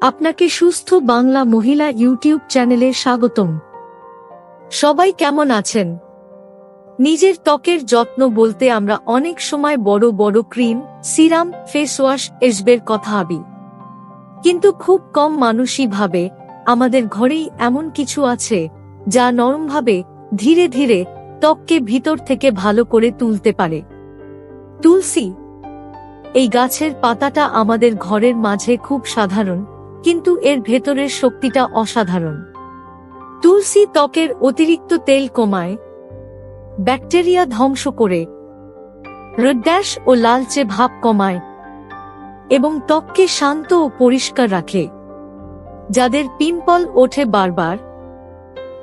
আপনাকে সুস্থ বাংলা মহিলা ইউটিউব চ্যানেলে স্বাগতম। সবাই কেমন আছেন? নিজের ত্বকের যত্ন বলতে আমরা অনেক সময় বড় বড় ক্রিম, সিরাম, ফেস ওয়াশ, এসবের কথা ভাবি। কিন্তু খুব কম মানুষই ভাবে, আমাদের ঘরেই এমন কিছু আছে, যা নরমভাবে, ধীরে ধীরে, ত্বককে ভিতর থেকে ভালো করে তুলতে পারে। তুলসী। এই গাছের পাতাটা আমাদের ঘরের মাঝে খুব সাধারণ কিন্তু এর ভেতরের শক্তিটা অসাধারণ। তুলসী ত্বকের অতিরিক্ত তেল কমায়, ব্যাকটেরিয়া ধ্বংস করে রোড্যাশ ও লালচে ভাব কমায় এবং ত্বককে শান্ত ও পরিষ্কার রাখে। যাদের পিম্পল ওঠে বারবার,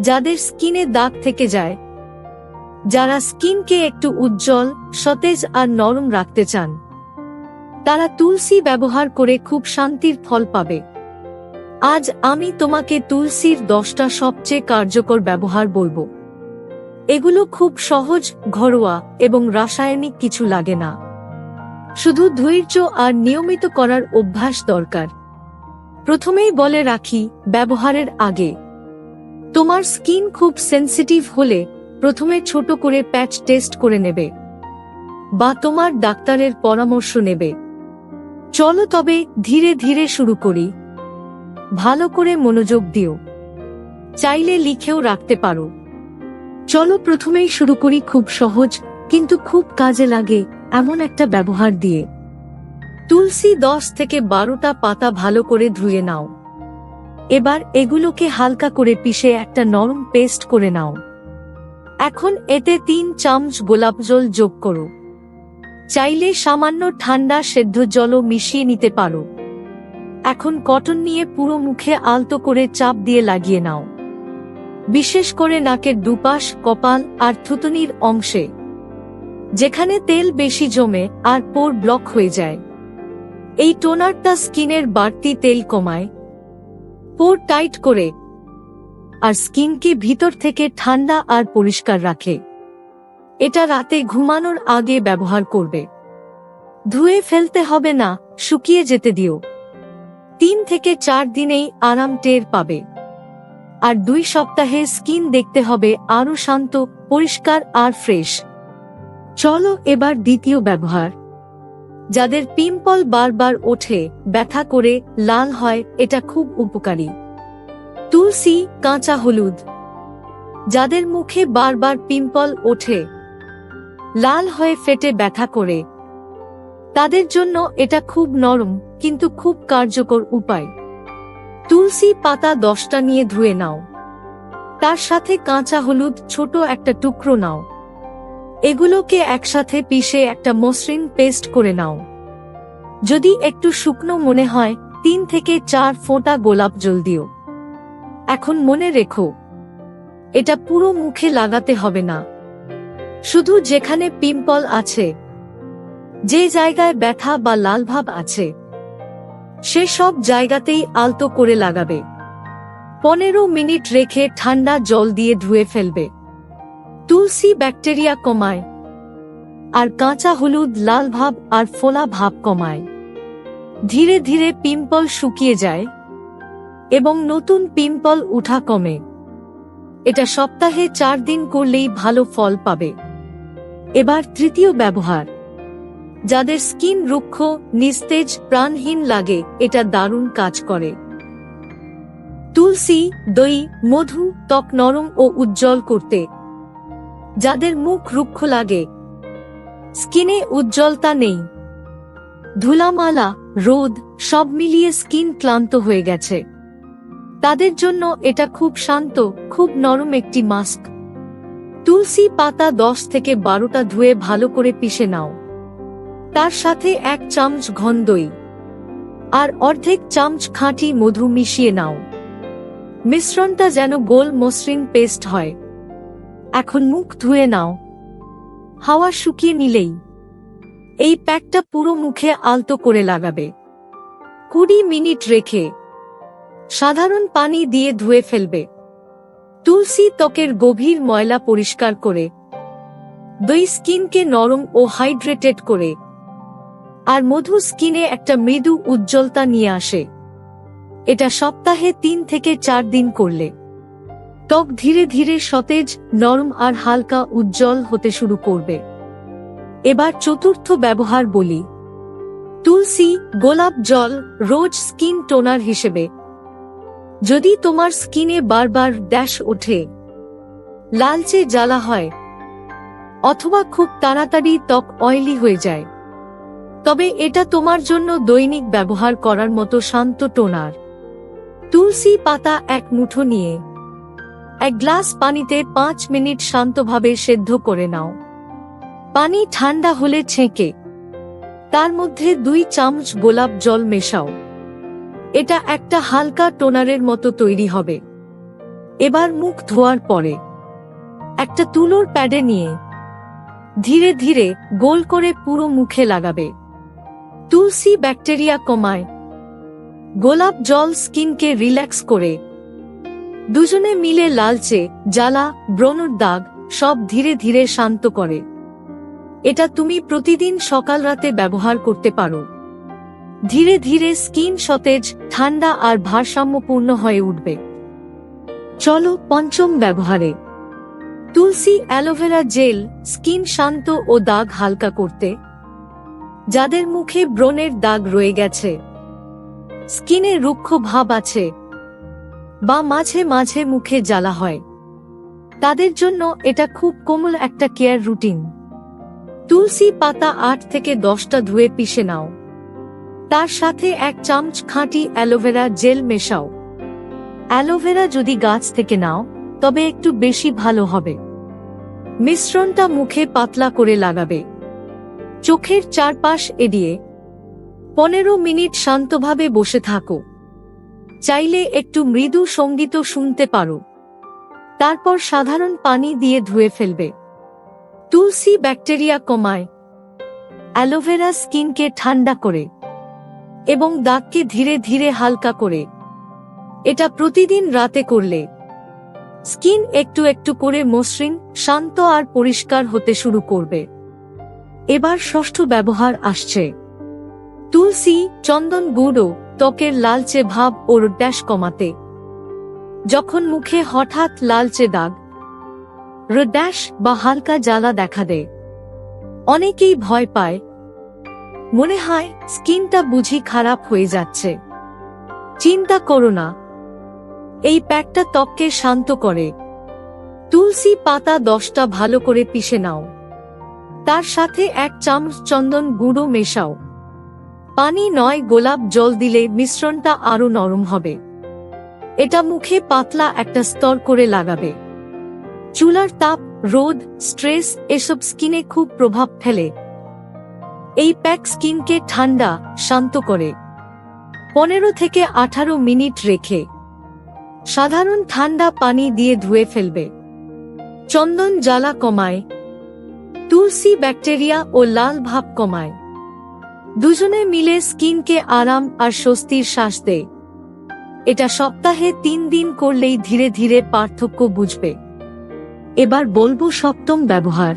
যাদের স্কিনে দাগ থেকে যায়, যারা স্কিনকে একটু উজ্জ্বল, সতেজ আর নরম রাখতে চান, তারা তুলসী ব্যবহার করে খুব শান্তির ফল পাবে। আজ আমি তোমাকে তুলসীর দশটা সবচেয়ে কার্যকর ব্যবহার বলব। এগুলো খুব সহজ, ঘরোয়া এবং রাসায়নিক কিছু লাগে না। শুধু ধৈর্য আর নিয়মিত করার অভ্যাস দরকার। প্রথমেই বলে রাখি, ব্যবহারের আগে। তোমার স্কিন খুব সেন্সিটিভ হলে প্রথমে ছোট করে প্যাচ টেস্ট করে নেবে। বা তোমার ডাক্তারের পরামর্শ নেবে। চলো তবে ধীরে ধীরে শুরু করি। ভালো করে মনোযোগ দিও। চাইলে লিখেও রাখতে পারো। চলো প্রথমেই শুরু করি খুব সহজ, কিন্তু খুব কাজে লাগে এমন একটা ব্যবহার দিয়ে। তুলসী দশ থেকে বারোটা পাতা ভালো করে ধুয়ে নাও। এবার এগুলোকে হালকা করে পিষে একটা নরম পেস্ট করে নাও। এখন এতে তিন চামচ গোলাপ জল যোগ করো। চাইলে সামান্য ঠান্ডা সেদ্ধ জলও মিশিয়ে নিতে পারো। এখন কটন নিয়ে পুরো মুখে আলতো করে চাপ দিয়ে লাগিয়ে নাও। বিশেষ করে নাকের দুপাশ, কপাল আর থুতনির অংশে। যেখানে তেল বেশি জমে আর পোর ব্লক হয়ে যায়। এই টোনারটা স্কিনের বাড়তি তেল কমায়। পোর টাইট করে। আর স্কিনকে ভিতর থেকে ঠান্ডা আর পরিষ্কার রাখে। এটা রাতে ঘুমানোর আগে ব্যবহার করবে। ধুয়ে ফেলতে হবে না, শুকিয়ে যেতে দিও। তিন থেকে চার দিনেই আরাম টের পাবে। আর দুই সপ্তাহে স্কিন দেখতে হবে আরও শান্ত, পরিষ্কার আর ফ্রেশ। চলো এবার দ্বিতীয় ব্যবহার। যাদের পিম্পল বারবার ওঠে, ব্যথা করে, লাল হয়, এটা খুব উপকারী। তুলসী, কাঁচা হলুদ। যাদের মুখে বারবার পিম্পল ওঠে, লাল হয়ে ফেটে ব্যথা করে তাদের জন্য এটা খুব নরম, কিন্তু খুব কার্যকর উপায়। তুলসী পাতা দশটা নিয়ে ধুয়ে নাও। তার সাথে কাঁচা হলুদ ছোট একটা টুকরো নাও। এগুলোকে একসাথে পিষে একটা মসৃণ পেস্ট করে নাও। যদি একটু শুকনো মনে হয়, তিন থেকে চার ফোঁটা গোলাপ জল দিও। এখন মনে রেখো, এটা পুরো মুখে লাগাতে হবে না। শুধু যেখানে পিম্পল আছে যে জায়গায় ব্যথা বা লালভাব আছে, সে সব জায়গাতেই আলতো করে লাগাবে। পনেরো মিনিট রেখে ঠান্ডা জল দিয়ে ধুয়ে ফেলবে। তুলসী ব্যাকটেরিয়া কমায়, আর কাঁচা হলুদ, লাল ভাব আর ফোলা ভাব কমায়। ধীরে ধীরে পিম্পল শুকিয়ে যায় এবং নতুন পিম্পল উঠা কমে। এটা সপ্তাহে চার দিন করলেই ভালো ফল পাবে। এবার তৃতীয় ব্যবহার। যাদের স্কিন রুক্ষ, নিস্তেজ, প্রাণহীন লাগে, এটা দারুণ কাজ করে। তুলসী, দই, মধু, ত্বক নরম ও উজ্জ্বল করতে। যাদের মুখ রুক্ষ লাগে। স্কিনে উজ্জ্বলতা নেই। ধুলামালা, রোদ, সব মিলিয়ে স্কিন ক্লান্ত হয়ে গেছে। তাদের জন্য এটা খুব শান্ত, খুব নরম একটি মাস্ক। তুলসী পাতা দশ থেকে বারোটা ধুয়ে ভালো করে পিষে নাও। তার সাথে এক চামচ ঘন দই। আর অর্ধেক চামচ খাঁটি মধু মিশিয়ে নাও। মিশ্রণটা যেন গোল মসৃণ পেস্ট হয়। এখন মুখ ধুয়ে নাও। হাওয়া শুকিয়ে নিলেই। এই প্যাকটা পুরো মুখে আলতো করে লাগাবে। কুড়ি মিনিট রেখে। সাধারণ পানি দিয়ে ধুয়ে ফেলবে। তুলসী ত্বকের গভীর ময়লা পরিষ্কার করে। দই স্কিনকে নরম ও হাইড্রেটেড করে। আর মধু স্কিনে একটা মৃদু উজ্জ্বলতা নিয়ে আসে। এটা সপ্তাহে তিন থেকে চার দিন করলে। ত্বক ধীরে ধীরে সতেজ, নরম আর হালকা উজ্জ্বল হতে শুরু করবে। এবার চতুর্থ ব্যবহার বলি। তুলসী, গোলাপ জল, রোজ স্কিন টোনার হিসেবে। যদি তোমার স্কিনে বারবার ড্যাশ ওঠে, লালচে জ্বালা হয়, অথবা খুব তাড়াতাড়ি ত্বক অয়েলি হয়ে যায় তবে এটা তোমার জন্য দৈনিক ব্যবহার করার মতো শান্ত টোনার। তুলসী পাতা এক মুঠো নিয়ে, এক গ্লাস পানিতে পাঁচ মিনিট শান্তভাবে সেদ্ধ করে নাও। পানি ঠান্ডা হলে ছেঁকে, তার মধ্যে দুই চামচ গোলাপ জল মেশাও। এটা একটা হালকা টোনারের মতো তৈরি হবে। এবার মুখ ধোয়ার পরে, একটা তুলোর প্যাডে নিয়ে, ধীরে ধীরে গোল করে পুরো মুখে লাগাবে। তুলসী ব্যাকটেরিয়া কমায়। গোলাপ জল স্কিনকে রিল্যাক্স করে। দুজনে মিলে লালচে, জ্বালা, ব্রণর দাগ, সব ধীরে ধীরে শান্ত করে। এটা তুমি প্রতিদিন সকাল রাতে ব্যবহার করতে পারো। ধীরে ধীরে স্কিন সতেজ, ঠান্ডা আর ভারসাম্যপূর্ণ হয়ে উঠবে। চলো পঞ্চম ব্যবহারে। তুলসী অ্যালোভেরা জেল, স্কিন শান্ত ও দাগ হালকা করতে যাদের মুখে ব্রণের দাগ রয়ে গেছে। স্কিনে রুক্ষ ভাব আছে। বা মাঝে মাঝে মুখে জ্বালা হয়। তাদের জন্য এটা খুব কোমল একটা কেয়ার রুটিন। তুলসী পাতা আট থেকে দশটা ধুয়ে পিষে নাও। তার সাথে এক চামচ খাঁটি অ্যালোভেরা জেল মেশাও। অ্যালোভেরা যদি গাছ থেকে নাও, তবে একটু বেশি ভালো হবে। মিশ্রণটা মুখে পাতলা করে লাগাবে। চোখের চারপাশ এড়িয়ে পনেরো মিনিট শান্তভাবে বসে থাকো। চাইলে একটু মৃদু সংগীত শুনতে পারো। তারপর সাধারণ পানি দিয়ে ধুয়ে ফেলবে। তুলসী ব্যাকটেরিয়া কমায়। অ্যালোভেরা স্কিনকে ঠান্ডা করে। এবং দাগকে ধীরে ধীরে হালকা করে। এটা প্রতিদিন রাতে করলে স্কিন একটু একটু করে মসৃণ, শান্ত আর পরিষ্কার হতে শুরু করবে। এবার ষষ্ঠ ব্যবহার আসছে। তুলসী, চন্দন গুঁড়ো, ত্বকের লালচে ভাব ও ড্যাশ কমাতে। যখন মুখে হঠাৎ লালচে দাগ রড্যাশ বা হালকা জ্বালা দেখা দেয়। অনেকেই ভয় পায়। মনে হয় স্কিনটা বুঝি খারাপ হয়ে যাচ্ছে। চিন্তা করো না। এই প্যাকটা ত্বককে শান্ত করে। তুলসী পাতা দশটা ভালো করে পিষে নাও। তার সাথে এক চামচ চন্দন গুঁড়ো মেশাও। পানি নয়, গোলাপ জল দিলে মিশ্রণটা আরও নরম হবে। এটা মুখে পাতলা একটা স্তর করে লাগাবে। চুলার তাপ, রোদ, স্ট্রেস এসব স্কিনে খুব প্রভাব ফেলে। এই প্যাক স্কিনকে ঠান্ডা, শান্ত করে। পনেরো থেকে আঠারো মিনিট রেখে। সাধারণ ঠান্ডা পানি দিয়ে ধুয়ে ফেলবে। চন্দন জ্বালা কমায় তুলসী ব্যাকটেরিয়া ও লাল ভাব কমায়। দুজনে মিলে স্কিনকে আরাম আর স্বস্তির শ্বাস দেয়। এটা সপ্তাহে তিন দিন করলেই ধীরে ধীরে পার্থক্য বুঝবে। এবার বলব সপ্তম ব্যবহার।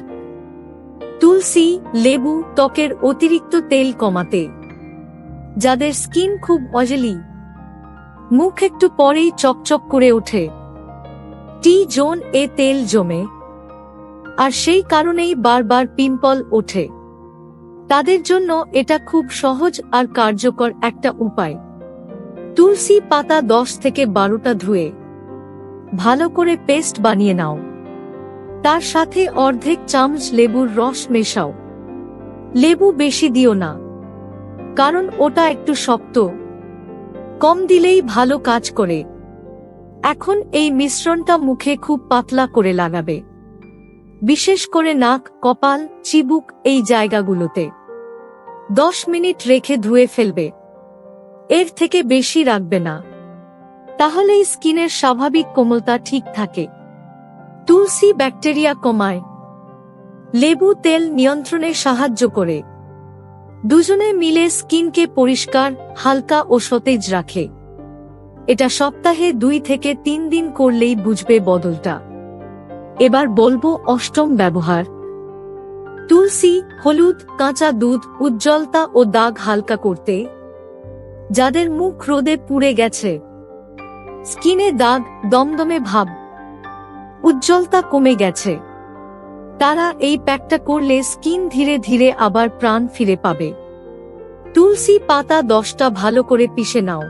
তুলসী, লেবু, ত্বকের অতিরিক্ত তেল কমাতে। যাদের স্কিন খুব অজেলি, মুখ একটু পরেই চকচক করে ওঠে। টি জোন এ তেল জমে। আর সেই কারণেই বারবার পিম্পল ওঠে। তাদের জন্য এটা খুব সহজ আর কার্যকর একটা উপায়। তুলসী পাতা দশ থেকে বারোটা ধুয়ে, ভালো করে পেস্ট বানিয়ে নাও। তার সাথে অর্ধেক চামচ লেবুর রস মেশাও। লেবু বেশি দিও না, কারণ ওটা একটু শক্ত, কম দিলেই ভালো কাজ করে। এখন এই মিশ্রণটা মুখে খুব পাতলা করে লাগাবে। বিশেষ করে নাক, কপাল, চিবুক এই জায়গাগুলোতে। দশ মিনিট রেখে ধুয়ে ফেলবে। এর থেকে বেশি রাখবে না। তাহলেই স্কিনের স্বাভাবিক কোমলতা ঠিক থাকে। তুলসী ব্যাকটেরিয়া কমায়। লেবু তেল নিয়ন্ত্রণে সাহায্য করে। দুজনে মিলে স্কিনকে পরিষ্কার, হালকা ও সতেজ রাখে। এটা সপ্তাহে দুই থেকে তিন দিন করলেই বুঝবে বদলটা। এবার বলব অষ্টম ব্যবহার। তুলসী, হলুদ, কাঁচা দুধ, উজ্জ্বলতা ও দাগ হালকা করতে, যাদের মুখ রোদে পুড়ে গেছে। স্কিনে দাগ, দমদমে ভাব। উজ্জ্বলতা কমে গেছে। তারা এই প্যাকটা করলে স্কিন ধীরে ধীরে আবার প্রাণ ফিরে পাবে। তুলসী পাতা দশটা ভালো করে পিষে নাও।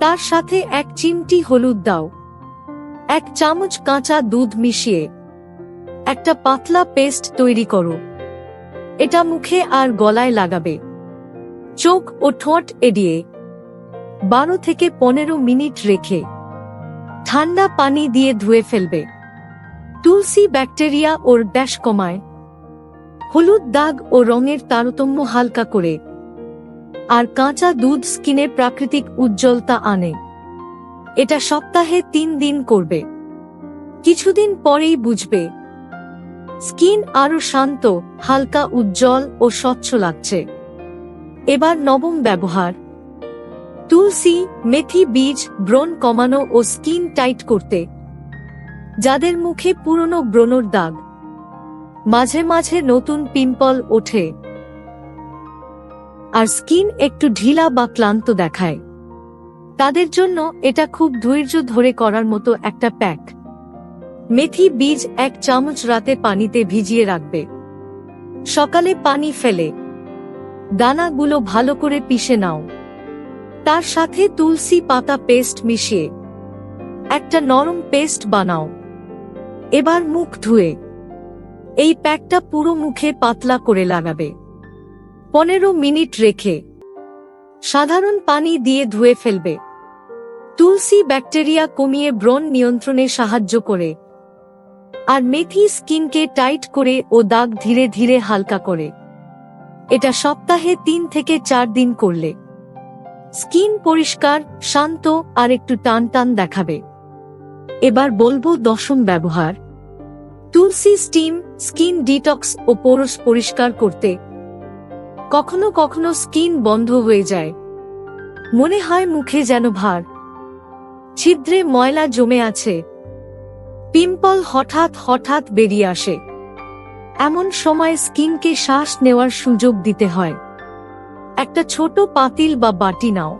তার সাথে এক চিমটি হলুদ দাও। এক চামচ কাঁচা দুধ মিশিয়ে একটা পাতলা পেস্ট তৈরি করো। এটা মুখে আর গলায় লাগাবে। চোখ ও ঠোঁট এড়িয়ে বারো থেকে পনেরো মিনিট রেখে ঠান্ডা পানি দিয়ে ধুয়ে ফেলবে। তুলসী ব্যাকটেরিয়া ওর ড্যাশ কমায়। হলুদ দাগ ও রঙের তারতম্য হালকা করে। আর কাঁচা দুধ স্কিনে প্রাকৃতিক উজ্জ্বলতা আনে। এটা সপ্তাহে তিন দিন করবে। কিছুদিন পরেই বুঝবে। স্কিন আরও শান্ত, হালকা, উজ্জ্বল ও স্বচ্ছ লাগছে। এবার নবম ব্যবহার। তুলসী, মেথি বীজ, ব্রণ কমানো ও স্কিন টাইট করতে। যাদের মুখে পুরনো ব্রণর দাগ। মাঝে মাঝে নতুন পিম্পল ওঠে। আর স্কিন একটু ঢিলা বা ক্লান্ত দেখায়। তাদের জন্য এটা খুব ধৈর্য ধরে করার মতো একটা প্যাক। মেথি বীজ এক চামচ রাতে পানিতে ভিজিয়ে রাখবে। সকালে পানি ফেলে। দানাগুলো ভালো করে পিষে নাও। তার সাথে তুলসী পাতা পেস্ট মিশিয়ে একটা নরম পেস্ট বানাও। এবার মুখ ধুয়ে। এই প্যাকটা পুরো মুখে পাতলা করে লাগাবে। পনেরো মিনিট রেখে। সাধারণ পানি দিয়ে ধুয়ে ফেলবে। তুলসী ব্যাকটেরিয়া কমিয়ে ব্রণ নিয়ন্ত্রণে সাহায্য করে। আর মেথি স্কিনকে টাইট করে ও দাগ ধীরে ধীরে হালকা করে। এটা সপ্তাহে তিন থেকে চার দিন করলে। স্কিন পরিষ্কার, শান্ত আর একটু টান টান দেখাবে। এবার বলব দশম ব্যবহার। তুলসী স্টিম, স্কিন ডিটক্স ও পোরস পরিষ্কার করতে। কখনো কখনো স্কিন বন্ধ হয়ে যায়। মনে হয় মুখে যেন ভার। ছিদ্রে ময়লা জমে আছে। পিম্পল হঠাৎ হঠাৎ বেরিয়ে আসে। এমন সময় স্কিনকে শ্বাস নেওয়ার সুযোগ দিতে হয়। একটা ছোট পাতিল বা বাটি নাও।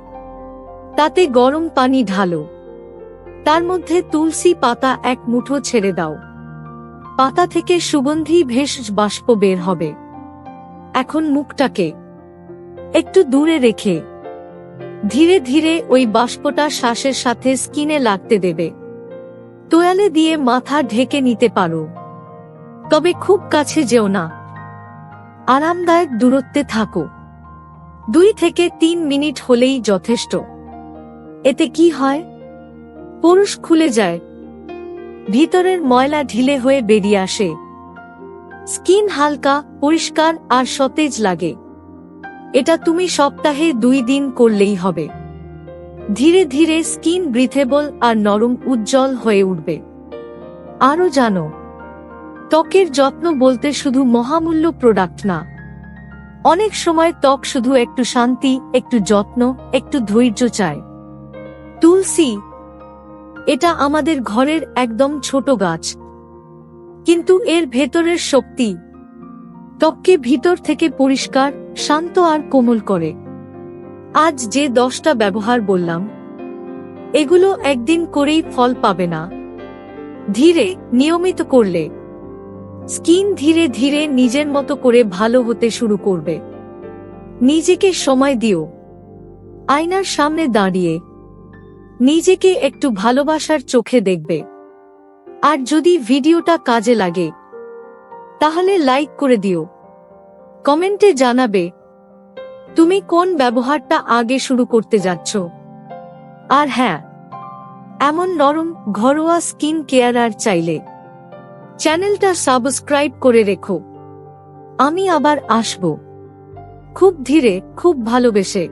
তাতে গরম পানি ঢালো। তার মধ্যে তুলসী পাতা এক মুঠো ছেড়ে দাও। পাতা থেকে সুগন্ধি ভেষ বাষ্প বের হবে। এখন মুখটাকে একটু দূরে রেখে ধীরে ধীরে ওই বাষ্পটা শ্বাসের সাথে স্কিনে লাগতে দেবে। তোয়ালে দিয়ে মাথা ঢেকে নিতে পারো। তবে খুব কাছে যেও না। আরামদায়ক দূরত্বে থাকো। দুই থেকে তিন মিনিট হলেই যথেষ্ট। এতে কি হয়? পুরুষ খুলে যায়। ভিতরের ময়লা ঢিলে হয়ে বেরিয়ে আসে। স্কিন হালকা, পরিষ্কার আর সতেজ লাগে। এটা তুমি সপ্তাহে দুই দিন করলেই হবে। ধীরে ধীরে স্কিন ব্রিথেবল আর নরম উজ্জ্বল হয়ে উঠবে। আরও জানো, ত্বকের যত্ন বলতে শুধু মহামূল্য প্রোডাক্ট না। অনেক সময় ত্বক শুধু একটু শান্তি, একটু যত্ন, একটু ধৈর্য চায়। তুলসী, এটা আমাদের ঘরের একদম ছোট গাছ। কিন্তু এর ভেতরের শক্তি ত্বককে ভিতর থেকে পরিষ্কার, শান্ত আর কোমল করে। আজ যে দশটা ব্যবহার বললাম, এগুলো একদিন করেই ফল পাবে না। ধীরে, নিয়মিত করলে। স্কিন ধীরে ধীরে নিজের মতো করে ভালো হতে শুরু করবে। নিজেকে সময় দিও। আয়নার সামনে দাঁড়িয়ে। নিজেকে একটু ভালোবাসার চোখে দেখবে। আর যদি ভিডিওটা কাজে লাগে তাহলে লাইক করে দিও। কমেন্টে জানাবে, তুমি কোন ব্যবহারটা আগে শুরু করতে যাচ্ছ? আর হ্যাঁ এমন নরম, ঘরোয়া স্কিন কেয়ার আর চাইলে। চ্যানেলটা সাবস্ক্রাইব করে রেখো। আমি আবার আসব। খুব ধীরে, খুব ভালোবেসে।